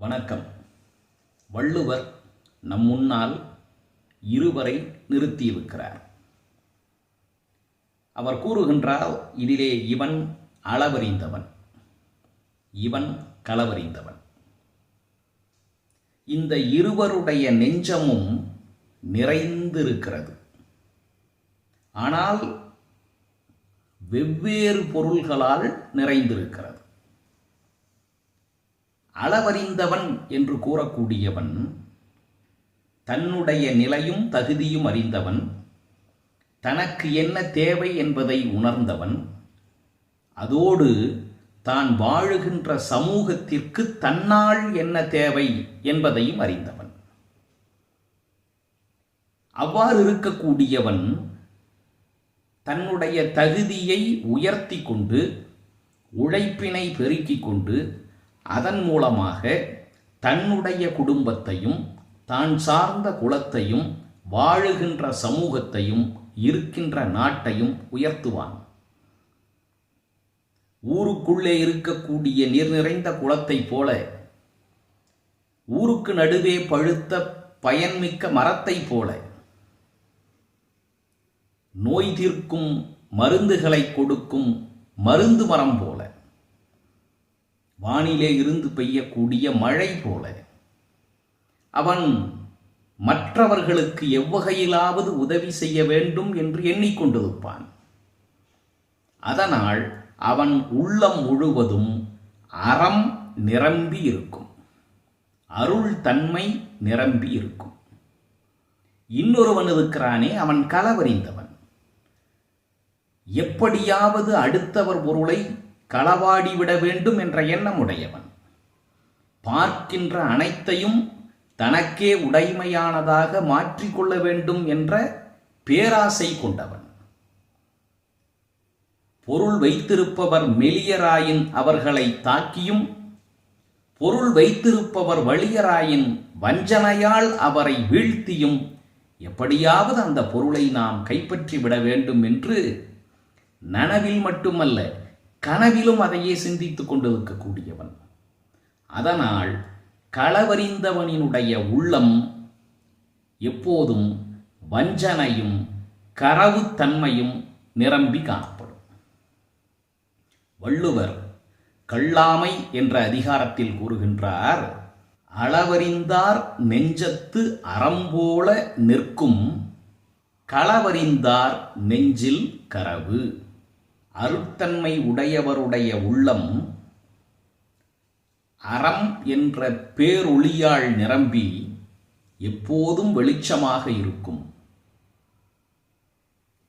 வணக்கம். வள்ளுவர் நம் முன்னால் இருவரை நிறுத்தியிருக்கிறார். அவர் கூறுகின்றால் இதிலே இவன் அளவறிந்தவன். இவன் களவறிந்தவன் இந்த இருவருடைய நெஞ்சமும் நிறைந்திருக்கிறது. ஆனால் வெவ்வேறு பொருள்களால் நிறைந்திருக்கிறது. அளவறிந்தவன் என்று கூறக்கூடியவன் தன்னுடைய நிலையும் தகுதியும் அறிந்தவன் தனக்கு என்ன தேவை என்பதை உணர்ந்தவன் அதோடு தான் வாழுகின்ற சமூகத்திற்கு தன்னால் என்ன தேவை என்பதையும் அறிந்தவன். அவ்வாறு இருக்கக்கூடியவன் தன்னுடைய தகுதியை உயர்த்தி கொண்டு உழைப்பினை பெருக்கிக் கொண்டு அதன் மூலமாக தன்னுடைய குடும்பத்தையும் தான் சார்ந்த குலத்தையும் வாழுகின்ற சமூகத்தையும் இருக்கின்ற நாட்டையும் உயர்த்துவான். ஊருக்குள்ளே இருக்கக்கூடிய நீர் நிறைந்த குளத்தைப் போல ஊருக்கு நடுவே பழுத்த பயன்மிக்க மரத்தைப் போல நோய் தீர்க்கும் மருந்துகளை கொடுக்கும் மருந்து மரம் போல வானிலே இருந்து பெய்யக்கூடிய மழை போல. அவன் மற்றவர்களுக்கு எவ்வகையிலாவது உதவி செய்ய வேண்டும் என்று எண்ணிக்கொண்டிருப்பான். அதனால் அவன் உள்ளம் முழுவதும் அறம் நிரம்பி இருக்கும். அருள் தன்மை நிரம்பி இருக்கும். இன்னொருவன் இருக்கிறானே அவன் களவறிந்தவன் எப்படியாவது அடுத்தவர் பொருளை களவாடி விட வேண்டும் என்ற எண்ணம் உடையவன் பார்க்கின்ற அனைத்தையும் தனக்கே உடைமையானதாக மாற்றிக்கொள்ள வேண்டும் என்ற பேராசை கொண்டவன். பொருள் வைத்திருப்பவர் மெலியராயின் அவர்களை தாக்கியும் பொருள் வைத்திருப்பவர் வலியராயின் வஞ்சனையால் அவரை வீழ்த்தியும் எப்படியாவது அந்த பொருளை நாம் கைப்பற்றி விட வேண்டும் என்று நனவில் மட்டுமல்ல கனவிலும் அதையே சிந்தித்துக் கொண்டிருக்கக்கூடியவன். அதனால் களவறிந்தவனினுடைய உள்ளம் எப்போதும் வஞ்சனையும் கரவுத்தன்மையும் நிரம்பி காணப்படும். வள்ளுவர் கள்ளாமை என்ற அதிகாரத்தில் கூறுகின்றார் அளவறிந்தார் நெஞ்சத்து அறம்போல நிற்கும் களவறிந்தார் நெஞ்சில் கரவு அருட்தன்மை உடையவருடைய உள்ளம் அறம் என்ற பேரொளியால் நிரம்பி எப்போதும் வெளிச்சமாக இருக்கும்.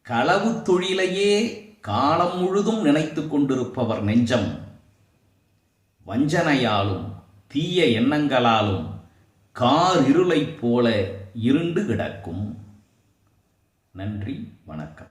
களவு தொழிலையே காலம் முழுதும் நினைத்து கொண்டிருப்பவர் நெஞ்சம். வஞ்சனையாலும் தீய எண்ணங்களாலும் கார் இருளைப் போல இருண்டு கிடக்கும். நன்றி வணக்கம்.